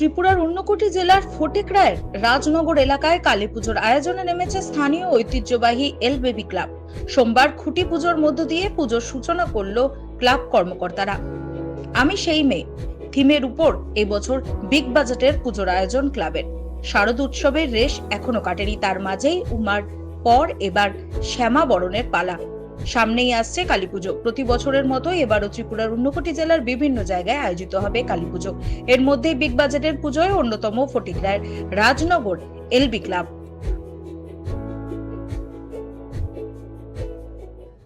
ত্রিপুরার ঊনকোটি জেলার ফটিকরায়ের রাজনগর এলাকায় কালী পুজোর আয়োজনে নেমেছে স্থানীয় ঐতিহ্যবাহী এল বেবি ক্লাব। সোমবার খুঁটি পুজোর মধ্য দিয়ে পুজোর সূচনা করল ক্লাব কর্মকর্তারা। আমি সেই মেয়ে। থিমের উপর এবছর বিগ বাজেটের পুজোর আয়োজন ক্লাবের। শারদ উৎসবের রেশ এখনও কাটেনি, তার মাঝেই উমার পর এবার শ্যামা বরণের পালা। সামনেই আসছে কালী পুজো। প্রতি বছরের মতো এবারও ত্রিপুরার ঊনকোটি জেলার বিভিন্ন জায়গায় আয়োজিত হবে কালী পুজো। এর মধ্যেই বিগ বাজেটের পুজোয় অন্যতম ফটিকরায়ের রাজনগর এলবি ক্লাব।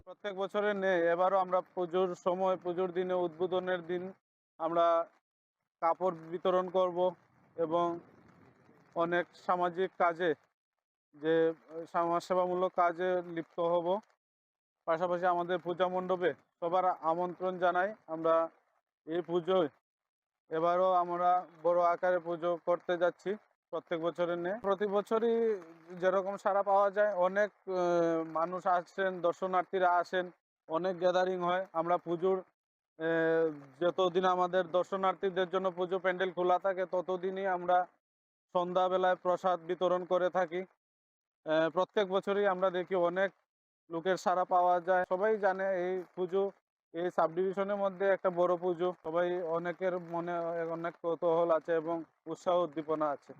প্রত্যেক বছরের নেই এবারও আমরা পুজোর সময়, পুজোর দিনে উদ্বোধনের দিন আমরা কাপড় বিতরণ করব এবং অনেক সামাজিক কাজে যে সমাজসেবামূলক কাজে লিপ্ত হব। পাশাপাশি আমাদের পূজা মণ্ডপে সবার আমন্ত্রণ জানাই। আমরা এই পুজোয় এবারও আমরা বড় আকারে পুজো করতে যাচ্ছি প্রত্যেক বছরের নেই প্রতি বছরই যেরকম সাড়া পাওয়া যায়, অনেক মানুষ আসছেন দর্শনার্থীরা আসেন, অনেক গ্যাদারিং হয়। আমরা পুজোর যতদিন আমাদের দর্শনার্থীদের জন্য পুজো প্যান্ডেল খোলা থাকে, ততদিনই আমরা সন্ধ্যাবেলায় প্রসাদ বিতরণ করে থাকি। প্রত্যেক বছরই আমরা দেখি অনেক লোকের সারা পাওয়া যায়। সবাই জানে এই পুজো, এই সাব ডিভিশনের মধ্যে একটা বড় পুজো। সবাই অনেকের মনে, অনেক কৌতূহল আছে এবং উৎসাহ উদ্দীপনা আছে।